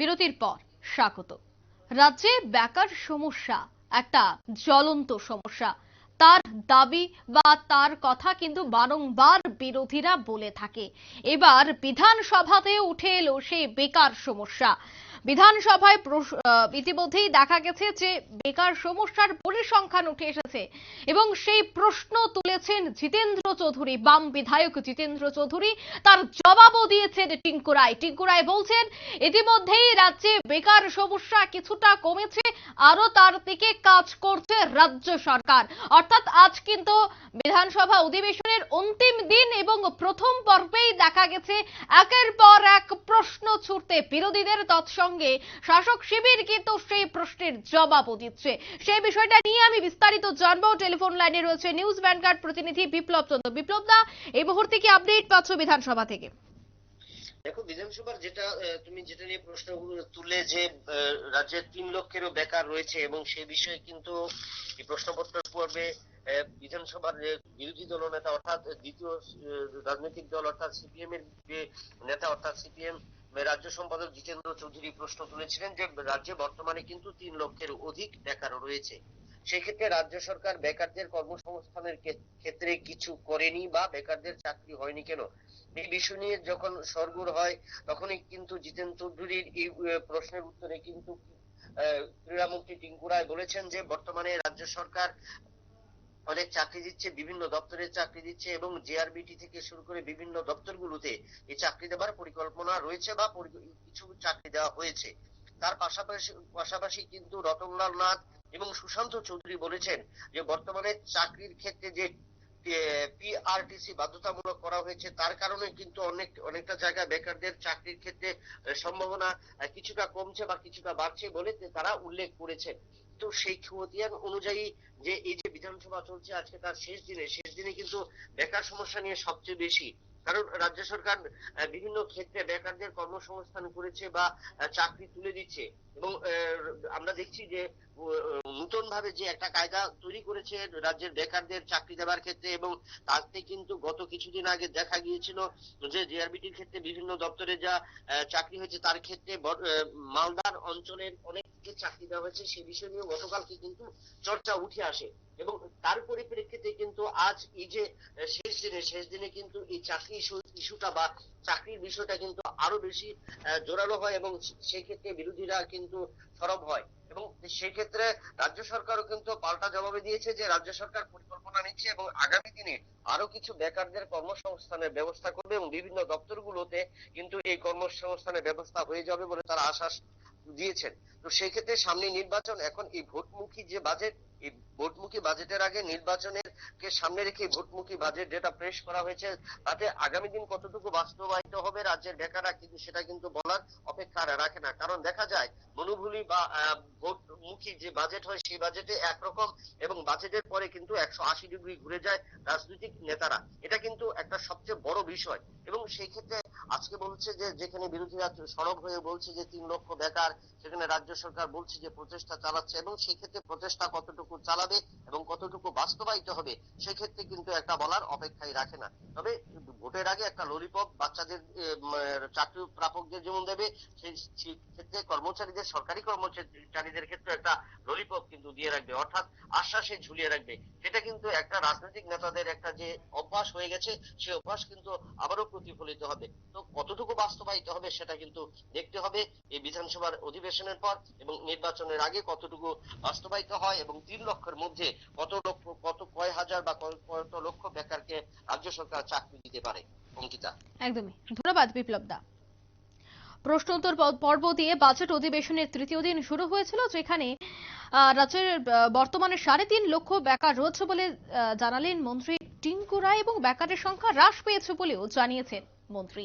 বিরতির পর স্বাগত। রাজ্যে বেকার সমস্যা, একটা জ্বলন্ত সমস্যা। তার দাবি বা তার কথা কিন্তু বারংবার বিরোধীরা বলে থাকে। এবার বিধানসভাতে উঠে এলো সেই বেকার সমস্যা। বিধানসভায় ইতিমধ্যেই দেখা গেছে যে বেকার সমস্যার পরিসংখ্যান উঠে এসেছে। এবং সেই প্রশ্ন তুলেছেন জিতেন্দ্র চৌধুরী, বাম বিধায়ক জিতেন্দ্র চৌধুরী। তার জবাবও দিয়েছেন টিঙ্কু রায়। টিঙ্কু রায় বলছেন, ইতিমধ্যেই রাজ্যে বেকার সমস্যা কিছুটা কমেছে আরও তার দিকে কাজ করছে রাজ্য সরকার। অর্থাৎ আজ কিন্তু বিধানসভা অধিবেশনের অন্তিম দিন এবং প্রথম পর্বেই দেখা গেছে একের পর প্রশ্ন ছুটতে বিরোধীদের তৎসঙ্গে শাসক শিবির কিন্তু সেই প্রশ্নের জবাবও দিচ্ছে। সেই বিষয়টা নিয়ে আমি বিস্তারিত জানব। টেলিফোন লাইনে রয়েছে নিউজ ভ্যানগার্ড প্রতিনিধি বিপ্লব চন্দ্র। বিপ্লব দা, এই মুহূর্তে কি আপডেট পাচ্ছ বিধানসভা থেকে? দেখো বিধানসভার যেটা তুমি যেটা নিয়ে প্রশ্ন তুলে যে আহ, রাজ্যের তিন লক্ষেরও বেকার রয়েছে এবং সে বিষয়ে কিন্তু প্রশ্নপত্র পর্বে বিধানসভার যে বিরোধী দল নেতা অর্থাৎ দ্বিতীয় রাজনৈতিক দল অর্থাৎ সিপিএম এর যে নেতা অর্থাৎ সিপিএম রাজ্য সম্পাদক জিতেন্দ্র চৌধুরী প্রশ্ন তুলেছিলেন যে রাজ্যে বর্তমানে কিন্তু তিন লক্ষের অধিক বেকার রয়েছে। সেক্ষেত্রে রাজ্য সরকার বেকারদের কর্মসংস্থানের ক্ষেত্রে কিছু করেনি বা বেকারদের চাকরি হয়নি কেন? এই বিষয় নিয়ে যখন সরগোর হয়, তখনই কিন্তু জিতেন চৌধুরীর এই প্রশ্নের উত্তরে কিন্তু ক্রীড়ামন্ত্রী টিঙ্কু রায় বলেছেন যে, বর্তমানে রাজ্য সরকার অনেক চাকরি দিচ্ছে, বিভিন্ন দপ্তরে চাকরি দিচ্ছে এবং জেআরবিটি থেকে শুরু করে বিভিন্ন দপ্তরগুলোতে এই চাকরি দেওয়ার পরিকল্পনা রয়েছে বা কিছু চাকরি দেওয়া হয়েছে। তার পাশাপাশি পাশাপাশি কিন্তু রতনলাল নাথ এবং সুশান্ত চৌধুরী বলেছেন যে বর্তমানে চাকরির ক্ষেত্রে যে পিআরটিসি বাধ্যতামূলক করা হয়েছে, তার কারণে কিন্তু অনেক, অনেকটা জায়গায় বেকারদের চাকরির ক্ষেত্রে সম্ভাবনা কিছুটা কমছে বা কিছুটা বাড়ছে বলে তারা উল্লেখ করেছেন। তো সেই খতিয়ান অনুযায়ী যে এই যে বিধানসভা চলছে আজকে তার শেষ দিনে শেষ দিনে কিন্তু বেকার সমস্যা নিয়ে সবচেয়ে বেশি। কারণ রাজ্য সরকার বিভিন্ন ক্ষেত্রে বেকারদের কর্মসংস্থান করেছে বা চাকরি তুলে দিচ্ছে। এবং আমরা দেখছি যে নতুন ভাবে যে একটা কায়দা তৈরি করেছে রাজ্যের বেকারদের চাকরি দেওয়ার ক্ষেত্রে এবং তাতে কিন্তু গত কিছুদিন আগে দেখা গিয়েছিল যে জিআরবিটির ক্ষেত্রে বিভিন্ন দপ্তরে যা চাকরি হয়েছে তার ক্ষেত্রে মালদার অঞ্চলের অনেককে চাকরি দেওয়া হয়েছে সে বিষয় নিয়ে গতকালকে কিন্তু চর্চা উঠে আসে। এবং তার পরিপ্রেক্ষিতে কিন্তু আজ এই যে শেষ দিনে শেষ দিনে কিন্তু এই চাকরি ইস্যুটা বা চাকরির বিষয়টা কিন্তু আরও বেশি জোরালো হয় এবং সেই ক্ষেত্রে বিরোধীরা কিন্তু সরব হয়। এবং সেই ক্ষেত্রে রাজ্য সরকারও কিন্তু পাল্টা জবাবে দিয়েছে যে রাজ্য সরকার পরিকল্পনা নিচ্ছে এবং আগামী দিনে আরও কিছু বেকারদের কর্মসংস্থানের ব্যবস্থা করবে এবং বিভিন্ন দপ্তরগুলোতে কিন্তু এই কর্মসংস্থানের ব্যবস্থা হয়ে যাবে বলে তারা আশ্বাস দিয়েছেন। তো সেই ক্ষেত্রে সামনে নির্বাচন, এখন এই ভোটমুখী যে বাজেট এই ভোটমুখী বাজেটের আগে নির্বাচনের কে সামনে রেখে ভোটমুখী বাজেট যেটা পেশ করা হয়েছে, তাতে আগামী দিন কতটুকু বাস্তবায়িত হবে রাজ্যের বেকাররা, কিন্তু সেটা কিন্তু বলার অপেক্ষা রাখে না। কারণ দেখা যায় মনোভূলি বা ভোটমুখী যে বাজেট হয়, সেই বাজেটে একরকম এবং বাজেটের পরে কিন্তু একশো আশি ডিগ্রি ঘুরে যায় রাজনৈতিক নেতারা। এটা কিন্তু একটা সবচেয়ে বড় বিষয়। এবং সেই ক্ষেত্রে আজকে বলছে যে, যেখানে বিরোধীরা সরব হয়ে বলছে যে, তিন লক্ষ বেকার, সেখানে রাজ্য সরকার বলছে যে, প্রচেষ্টা চালাচ্ছে এবং সেক্ষেত্রে প্রচেষ্টা কতটুকু চালাবে এবং কতটুকু বাস্তবায়িত হবে, সেক্ষেত্রে কিন্তু একটা বলার অপেক্ষাই রাখে না। তবে ভোটের আগে একটা ললিপপ বাচ্চাদের চাকরি প্রাপকদের যেমন দেবে, সেই সেই ক্ষেত্রে কর্মচারীদের, সরকারি কর্মচারীদের ক্ষেত্রে একটা ললিপপ কিন্তু দিয়ে রাখবে, অর্থাৎ আশ্বাসে ঝুলিয়ে রাখবে। সেটা কিন্তু একটা রাজনৈতিক নেতাদের একটা যে অভ্যাস হয়ে গেছে সেই অভ্যাস কিন্তু আবারও প্রতিফলিত হবে। তো কতটুকু বাস্তবায়িত হবে সেটা কিন্তু দেখতে হবে। এই বিধানসভার অধিবেশনের পর এবং নির্বাচনের আগে কতটুকু বাস্তবায়িত হয় এবং তিন লক্ষের মধ্যে কত লক্ষ, কত কয় হাজার বা কত লক্ষ বেকারকে রাজ্য সরকার চাকরি দিতে পারে? অঙ্কিতা। একদমই। ধন্যবাদ, বিপ্লব দা। প্রশ্ন উত্তর পর্ব দিয়ে বাজেট অধিবেশনের তৃতীয় দিন শুরু হয়েছিল, যেখানে রাজ্যের বর্তমানে সাড়ে তিন লক্ষ বেকার রয়েছে বলে জানালেন মন্ত্রী টিঙ্কু রায় এবং বেকারের সংখ্যা হ্রাস পেয়েছে বলেও জানিয়েছেন মন্ত্রী।